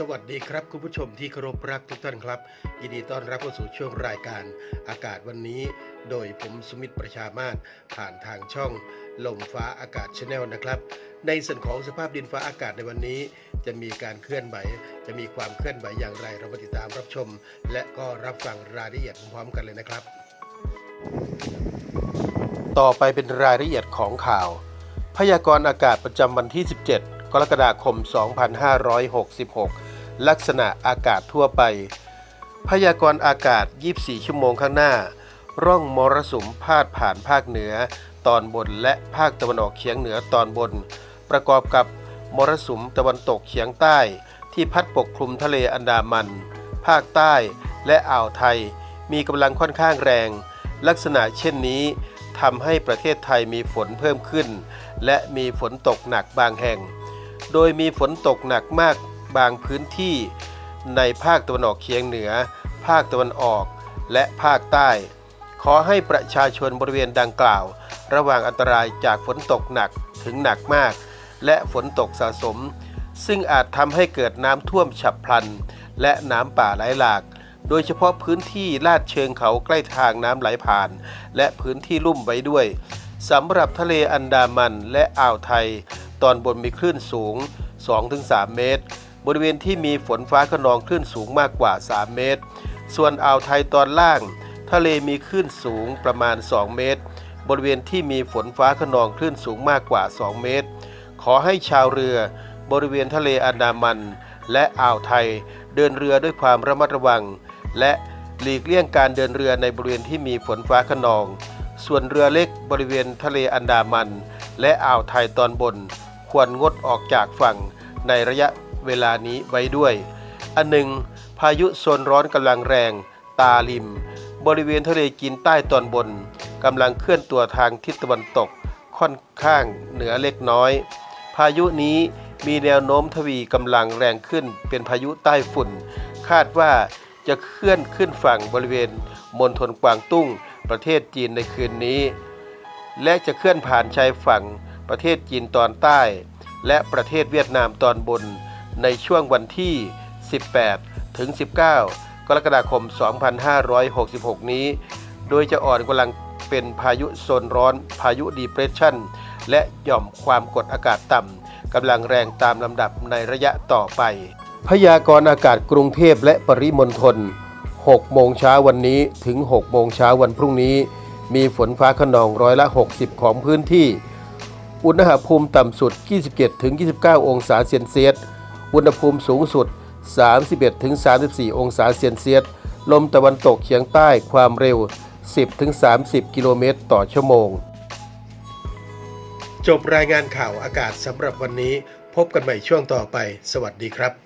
สวัสดีครับคุณผู้ชมที่เคารพรักทุกท่านครับ ยินดีต้อนรับเข้าสู่ช่วงรายการอากาศวันนี้ โดยผมสมิตรประชามาศผ่านทางช่อง ลมฟ้าอากาศชาแนลนะครับ ในส่วนของสภาพดินฟ้าอากาศในวันนี้ จะมีการเคลื่อนไหว จะมีความเคลื่อนไหวอย่างไรเรามาติดตามรับชม และก็รับฟังรายละเอียดพร้อมกันเลยนะครับ ต่อไปเป็นรายละเอียดของข่าว พยากรณ์อากาศประจำวันที่ 17กรกฎาคม 2566 ลักษณะอากาศทั่วไป พยากรณ์อากาศ 24 ชั่วโมงข้างหน้า ร่องมรสุมพาดผ่านภาคเหนือ ตอนบนและภาคตะวันออกเฉียงเหนือตอนบน ประกอบกับมรสุมตะวันตกเฉียงใต้ ที่พัดปกคลุมทะเลอันดามัน ภาคใต้และอ่าวไทย มีกำลังค่อนข้างแรง ลักษณะเช่นนี้ทำให้ประเทศไทยมีฝนเพิ่มขึ้น และมีฝนตกหนักบางแห่ง โดยมีฝนตกหนักมาก บางพื้นที่ในภาคตะวันออกเฉียงเหนือ ภาคตะวันออก และภาคใต้ ขอให้ประชาชนบริเวณดังกล่าว ระวังอันตรายจากฝนตกหนักถึงหนักมาก และฝนตกสะสม ซึ่งอาจทำให้เกิดน้ำท่วมฉับพลัน และน้ำป่าไหลหลาก โดยเฉพาะพื้นที่ลาดเชิงเขาใกล้ทางน้ำไหลผ่าน และพื้นที่ลุ่มไว้ด้วยสำหรับทะเลอันดามันและอ่าวไทย ตอนบนมีคลื่นสูง 2-3 เมตร บริเวณที่มีฝนฟ้าขนองคลื่นสูงมากกว่า 3 เมตร ส่วนอ่าวไทยตอนล่าง ทะเลมีคลื่นสูงประมาณ 2 เมตร บริเวณที่มีฝนฟ้าขนองคลื่นสูงมากกว่า 2 เมตร ขอให้ชาวเรือบริเวณทะเลอันดามัน และอ่าวไทย เดินเรือด้วยความระมัดระวัง และหลีกเลี่ยงการเดินเรือในบริเวณที่มีฝนฟ้าขนอง ส่วนเรือเล็กบริเวณทะเลอันดามัน และอ่าวไทยตอนบน ควรงดออกจากฝั่งในระยะ เวลานี้ไว้ด้วย อันหนึ่ง พายุโซนร้อนกำลังแรง ตาลิม บริเวณทะเลจีนใต้ตอนบนกำลังเคลื่อนตัวทางทิศตะวันตกค่อนข้างเหนือเล็กน้อย พายุนี้มีแนวโน้มทวีกำลังแรงขึ้นเป็นพายุใต้ฝุ่น คาดว่าจะเคลื่อนขึ้นฝั่งบริเวณมณฑลกวางตุ้ง ประเทศจีนในคืนนี้ และจะเคลื่อนผ่านชายฝั่งประเทศจีนตอนใต้ และประเทศเวียดนามตอนบน ในช่วงวันที่ 18 ถึง 19 กรกฎาคม 2566 นี้ โดยจะอ่อนกำลังเป็นพายุโซนร้อน พายุดีเพรสชันและหย่อมความกดอากาศต่ำกำลังแรงตามลำดับในระยะต่อไป พยากรณ์อากาศกรุงเทพและปริมณฑล 6 โมงเช้าวันนี้ถึง 6 โมงเช้าวันพรุ่งนี้ มีฝนฟ้าขนองร้อยละ 60 ของพื้นที่ อุณหภูมิต่ำสุด 27ถึง29 องศาเซนเซียส อุณหภูมิสูงสุด 31-34 องศาเซนเซียส ลมตะวันตกเฉียงใต้ความเร็ว 10-30 กิโลเมตรต่อชั่วโมง จบรายงานข่าวอากาศสำหรับวันนี้ พบกันใหม่ช่วงต่อไป สวัสดีครับ